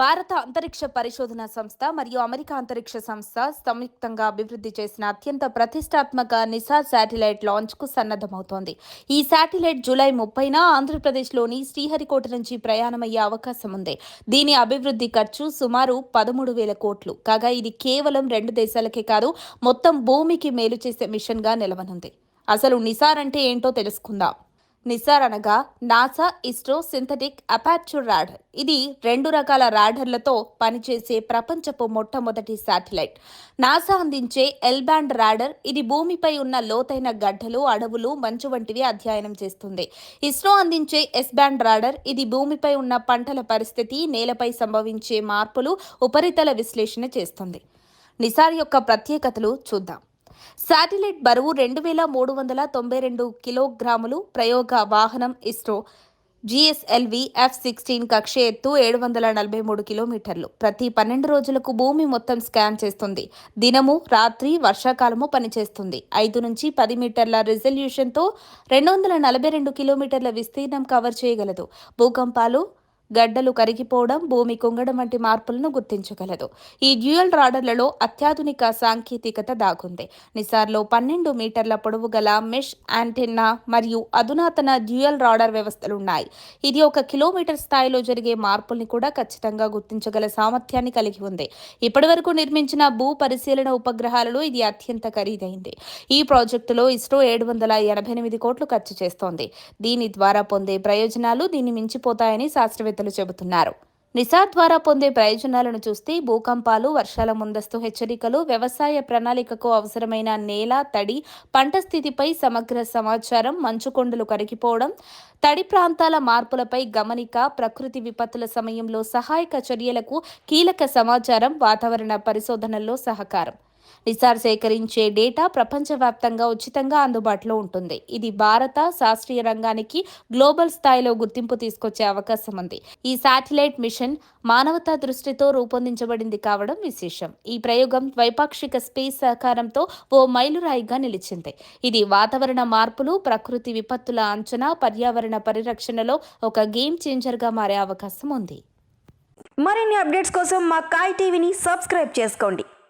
భారత అంతరిక్ష పరిశోధన సంస్థ మరియు అమెరికా అంతరిక్ష సంస్థ సంయుక్తంగా అభివృద్ధి చేసిన అత్యంత ప్రతిష్టాత్మక నిసా శాటిలైట్ లాంచ్కు సన్నద్ధమవుతోంది. ఈ శాటిలైట్ జూలై ముప్పైన ఆంధ్రప్రదేశ్లోని శ్రీహరికోట నుంచి ప్రయాణమయ్యే అవకాశం ఉంది. దీని అభివృద్ధి ఖర్చు సుమారు పదమూడు వేల కోట్లు. కాగా ఇది కేవలం రెండు దేశాలకే కాదు మొత్తం భూమికి మేలు చేసే మిషన్గా నిలవనుంది. అసలు నిసార్ అంటే ఏంటో తెలుసుకుందాం. నిసార్ అనగా NASA ISRO synthetic aperture radar ఇది రెండు రకాల రాడర్లతో పనిచేసే ప్రపంచపు మొట్టమొదటి శాటిలైట్. నాసా అందించే ఎల్ బ్యాండ్ రాడర్ ఇది భూమిపై ఉన్న లోతైన గడ్డలు అడవులు మంచు వంటివి అధ్యయనం చేస్తుంది. ఇస్రో అందించే ఎస్ బ్యాండ్ రాడర్ ఇది భూమిపై ఉన్న పంటల పరిస్థితి నేలపై సంభవించే మార్పులు ఉపరితల విశ్లేషణ చేస్తుంది. నిసార్ యొక్క ప్రత్యేకతలు చూద్దాం. శాటిలైట్ బరువు రెండు వేల మూడు వందల తొంభై రెండు కిలోగ్రాములు ప్రయోగ వాహనం ఇస్రో జిఎస్ఎల్వి ఎఫ్ సిక్స్టీన్ కక్ష ఎత్తు ఏడు వందల నలభై మూడు కిలోమీటర్లు. ప్రతి పన్నెండు రోజులకు భూమి మొత్తం స్కాన్ చేస్తుంది. దినము రాత్రి వర్షాకాలము పనిచేస్తుంది. ఐదు నుంచి పది మీటర్ల రిజల్యూషన్తో రెండు వందల నలభై రెండు కిలోమీటర్ల విస్తీర్ణం కవర్ చేయగలదు. భూకంపాలు గడ్డలు కరిగిపోవడం భూమి కుంగడం వంటి మార్పులను గుర్తించగలదు. ఈ డ్యూయల్ రాడర్లలో అత్యాధునిక సాంకేతికత దాగుంది. నిసార్లో పన్నెండు మీటర్ల పొడవు గల మెష్ యాంటెన్నా మరియు అధునాతన డ్యూయల్ రాడర్ వ్యవస్థలున్నాయి. ఇది ఒక కిలోమీటర్ స్థాయిలో జరిగే మార్పుల్ని కూడా ఖచ్చితంగా గుర్తించగల సామర్థ్యాన్ని కలిగి ఉంది. ఇప్పటివరకు నిర్మించిన భూ పరిశీలన ఉపగ్రహాలలో ఇది అత్యంత ఖరీదైంది. ఈ ప్రాజెక్టులో ఇస్రో ఏడు వందల ఎనభై ఎనిమిది కోట్లు ఖర్చు చేస్తోంది. దీని ద్వారా పొందే ప్రయోజనాలు దీన్ని మించిపోతాయని శాస్త్రవేత్తలు చెబుతున్నారు. నిసా ద్వారా పొందే ప్రయోజనాలను చూస్తే భూకంపాలు వర్షాల ముందస్తు హెచ్చరికలు వ్యవసాయ ప్రణాళికకు అవసరమైన నేల తడి పంట స్థితిపై సమగ్ర సమాచారం మంచుకొండలు కరిగిపోవడం తడి ప్రాంతాల మార్పులపై గమనిక ప్రకృతి విపత్తుల సమయంలో సహాయక చర్యలకు కీలక సమాచారం వాతావరణ పరిశోధనల్లో సహకారం. నిసార్ సేకరించే డేటా ప్రపంచవ్యాప్తంగా ఉచితంగా అందుబాటులో ఉంటుంది. ఇది భారత శాస్త్రీయ రంగానికి గ్లోబల్ స్థాయిలో గుర్తింపు తీసుకొచ్చే అవకాశం ఉంది. ఈ శాటిలైట్ మిషన్ మానవతా దృష్టితో రూపొందించబడింది కావడం విశేషం. ఈ ప్రయోగం ద్వైపాక్షిక స్పేస్ సహకారంతో ఓ మైలురాయిగా నిలిచింది. ఇది వాతావరణ మార్పులు ప్రకృతి విపత్తుల అంచనా పర్యావరణ పరిరక్షణలో ఒక గేమ్ చేంజర్గా మారే అవకాశం ఉంది. మరిన్ని అప్డేట్స్ కోసం మా కాయ్ టీవీని సబ్స్క్రైబ్ చేసుకోండి.